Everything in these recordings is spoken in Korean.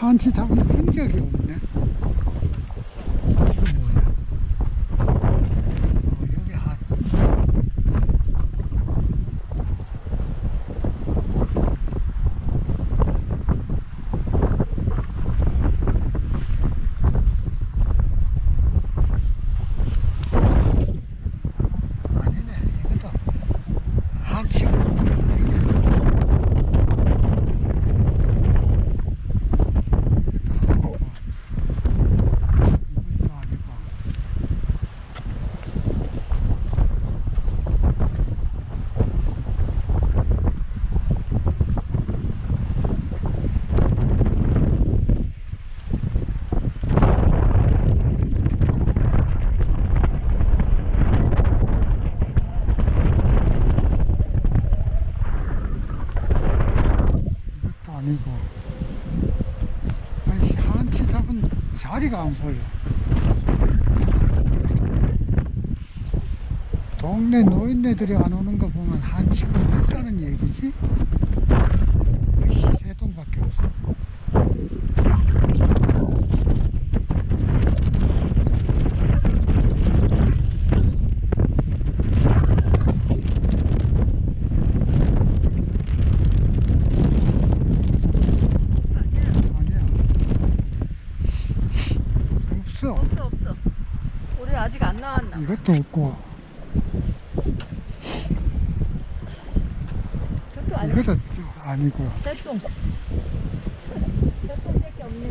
한치 잡은 흔적이 없네. 이거 뭐야? 어, 여기 한. 아니네, 이것도 한치가 아니네. 이것도 아니고, 이것도 아니고. 이것도 아니고. 아니, 한치 자리가 안 보여. 동네 노인네들이 안 오는 거 보면 한치가 없다는 얘기지? 어이씨, 세 동밖에 없어. 아니야. 없어. 없어 없어. 우리 아직 안 나왔나? 이것도 없고, 그것도 아니고 이것도 아니고. 새똥. 새똥밖에 없네.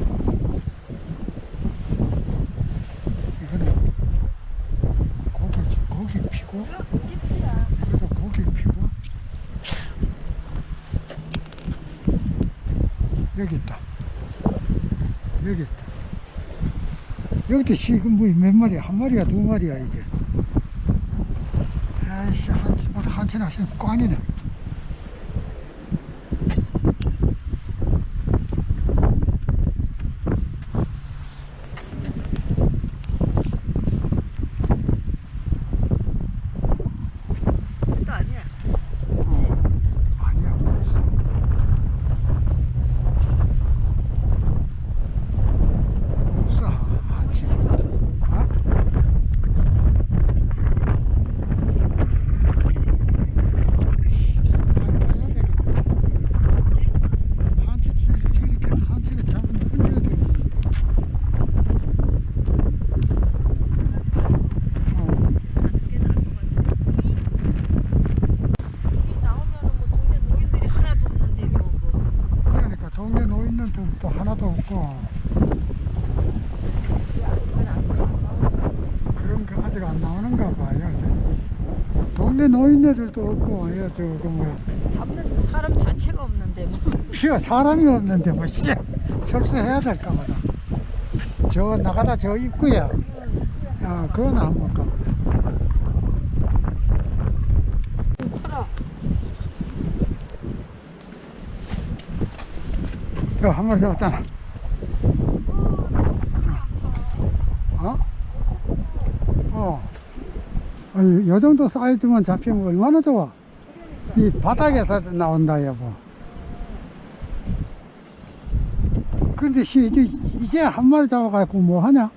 이거는 고기, 고기 피고, 이거 고깃이야. 이것도 고기 피고. 여기 있다. 여기 있다. 여기도 시금 뭐몇 마리야? 한 마리야, 두 마리야, 이게. 아이씨, 한, 오늘 한치 낚시는 꽝이네. 그것도 아니야. 어, 아니야, 없어. 없어, 한치가. 어? 아, 가야 되겠다. 한치 치- 저렇게 한치를 잡은 흔적이 없는데. 어, 여기 나오면은 뭐 동네 노인들이 하나도 없는데 뭐. 뭐. 그러니까 노인네들도 하나도 없고. 그런 거 아직 안 나오는가 봐요. 저 동네 노인네들도 없고, 예, 저거 뭐, 잡는 사람 자체가 없는데 뭐. 피가 사람이 없는데 뭐, 씨, 철수해야 될까 보다. 저 나가다 저 입구야. 야, 그건 안 볼까 보 야, 한 마리 잡았잖아. 어? 어. 아니, 요 정도 사이즈만 잡히면 얼마나 좋아. 이 바닥에서 나온다, 여보. 근데 씨, 이제, 이제 한 마리 잡아갖고 뭐 하냐?